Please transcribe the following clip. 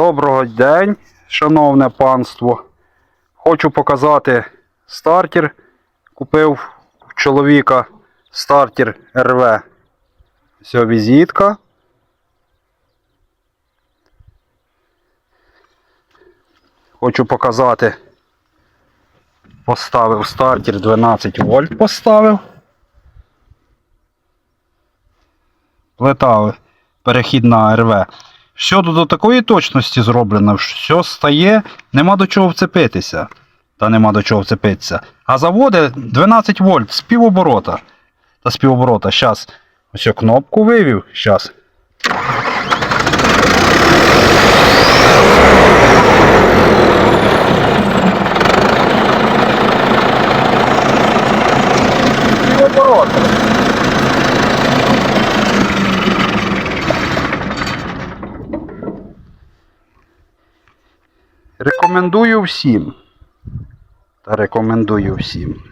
Доброго день, шановне панство. Хочу показати стартер. Купив у чоловіка стартер РВ. Ось візитка. Хочу показати. Поставив стартер 12 вольт поставив. Плита перехідна РВ. Що до такої точності зроблено, що стає, нема до чого вцепитися. Та нема до чого вцепитися. А заводить 12 вольт з півоборота. Та з півоборота. Щас ось кнопку вивів. Щас. Півоборота. Рекомендую всім. Та рекомендую всім.